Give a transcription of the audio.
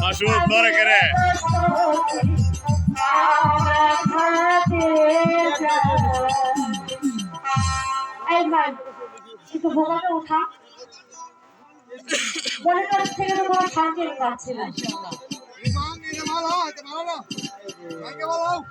মাসুদ করে একটু বোকাটা উঠা মনে কাছ থেকে তো কোনো শান্তি না 干嘛了？干嘛喽？来给我捞